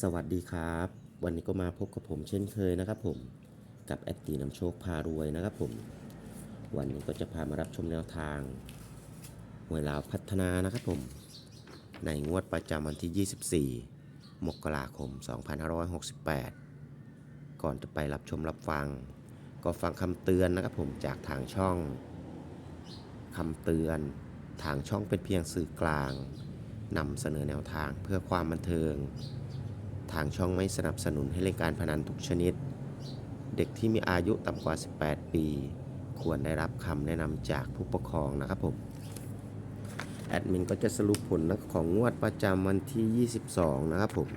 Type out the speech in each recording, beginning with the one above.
สวัสดีครับ วันนี้ก็มาพบกับผมเช่นเคยนะครับผมกับแอดตีนำโชคพารวยนะครับผม วันนี้ก็จะพามารับชมแนวทางหวยลาวพัฒนานะครับผม ในงวดประจำวันที่ 24 มกราคม 2568 ก่อนจะไปรับชมรับฟัง ก็ฟังคำเตือนนะครับผมจากทางช่องคำเตือนทางช่องเป็นเพียงสื่อกลางนำเสนอแนวทางเพื่อความบันเทิง ทางช่องไม่สนับสนุนให้เล่นการพนันทุกชนิด เด็กที่มีอายุต่ำกว่า 18 ปี ควรได้รับคำแนะนำจากผู้ปกครองนะครับผม แอดมินก็จะสรุปผลของงวดประจำวันที่ 22 นะครับผม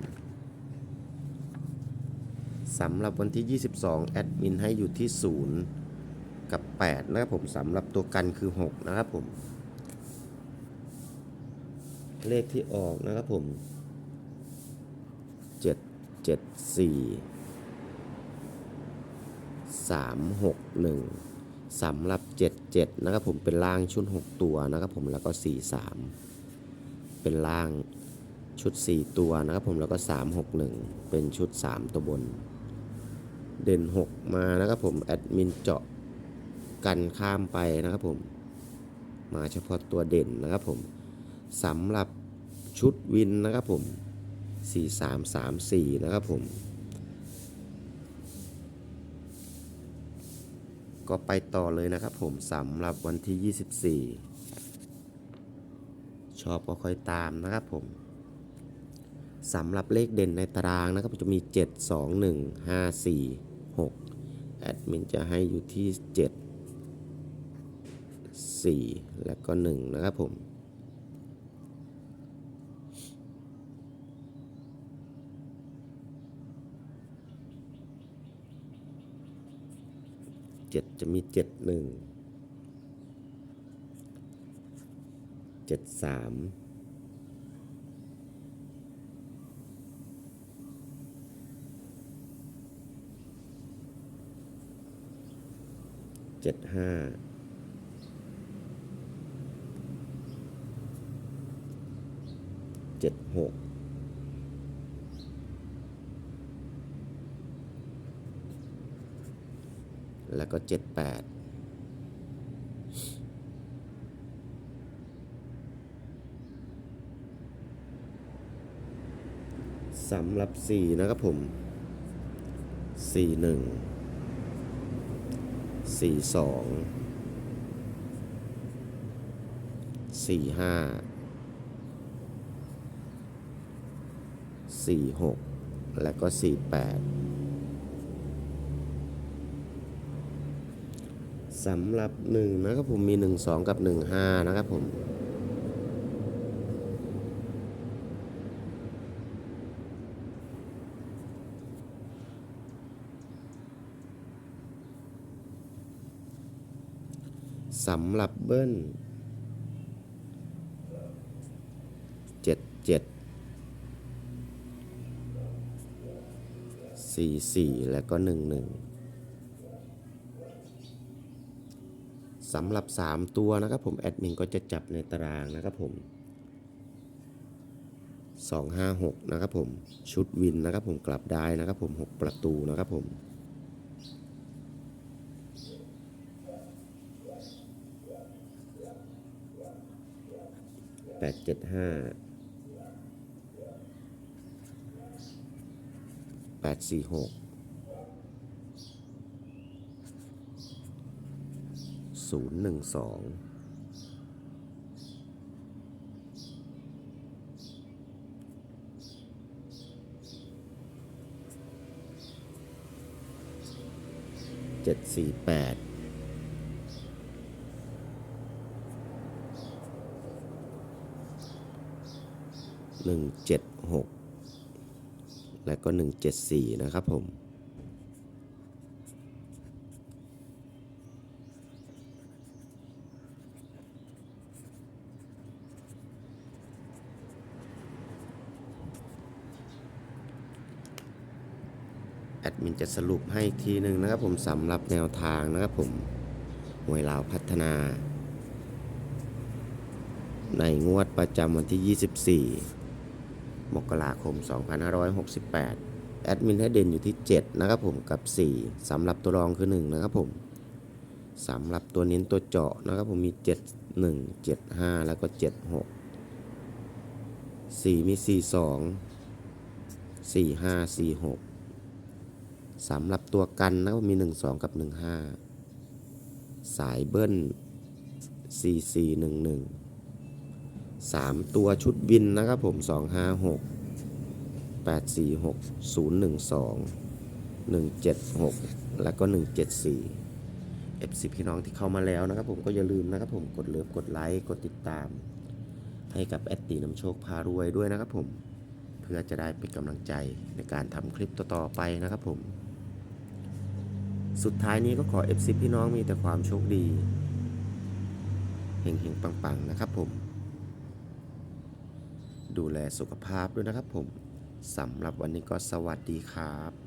สำหรับวันที่ 22 แอดมินให้อยู่ที่ 0 กับ 8 นะครับผมสำหรับตัวกันคือ 6 นะครับผม เลขที่ออกนะครับผม เจ็ดสี่สามหกหนึ่งสำหรับเจ็ดเจ็ดนะครับผมเป็นล่างชุดหกตัวนะครับผมแล้วก็สี่สามเป็นล่างชุดสี่ตัวนะครับผมแล้วก็สามหกหนึ่งเป็นชุดสามตัวบน เด่นหกมานะครับผมแอดมินเจาะกันข้ามไปนะครับผม มาเฉพาะตัวเด่นนะครับผมสำหรับชุดวินนะครับผม 4334 นะครับผม ก็ไปต่อเลยนะครับผมสำหรับวันที่ 24 ชอบก็ค่อยตามนะครับผมสำหรับเลขเด่นในตารางนะครับจะมี 7 2 1 5 4 6 แอดมินจะให้อยู่ที่ 7 4 และก็ 1 นะครับผม เจ็ดจะมีเจ็ดหนึ่งเจ็ดสามเจ็ดห้าเจ็ดหก แล้วก็ 78สำหรับ 4 นะครับผม 4 1 4 2 4 5 4 6 แล้วก็ 4 8 สำหรับหนึ่งนะครับผมมีหนึ่งสองกับหนึ่งห้านะครับผมสำหรับเบิ้ลเจ็ดเจ็ดสี่สี่แล้วก็หนึ่งหนึ่ง สำหรับ 3 ตัวนะครับผมแอดมินก็จะจับในตารางนะครับผม 256 นะครับผม ชุดวินนะครับผมกลับได้นะครับผม 6 ประตูนะครับผมแปดเจ็ดห้าแปดสี่หก ศูนย์หนึ่งสองเจ็ดสี่แปดหนึ่งเจ็ดหกและก็หนึ่งเจ็ดสี่นะครับผม ดมินจะสรุปให้อีกทีหนึ่งนะครับผมสำหรับแนวทางนะครับผมหวยลาวพัฒนา ในงวดประจำวันที่ 24 มกราคม 2568 แอดมินให้เด่นอยู่ที่ 7 นะครับผมกับ 4สำหรับตัวรองคือ 1 นะครับผมสำหรับตัวเน้นตัวเจาะนะครับผมมี 7 1 7 5 แล้วก็ 7 6 4 มี 4 2 4 5 4 6 สำหรับตัวกันนะครับมี 1 2 กับ 1 5 สายเบิ้ล4 4 1 1 3 ตัวชุดวินนะครับผม 2 5 6 8 4 6 0 1 2 1 7 6 แล้วก็ 174 F10 พี่น้องที่เข้ามาแล้วนะครับผมก็อย่าลืมนะครับผมกดเลิฟกดไลค์กดติดตาม ให้กับแอดตีน้ำโชคพารวยด้วยนะครับผมเพื่อจะได้เป็นกำลังใจในการทำคลิปต่อๆไปนะครับผม สุดท้ายนี้ก็ขอ FC พี่น้องมีแต่ความโชคดีเฮงๆปังๆนะครับผม ดูแลสุขภาพด้วยนะครับผมสำหรับวันนี้ก็สวัสดีครับ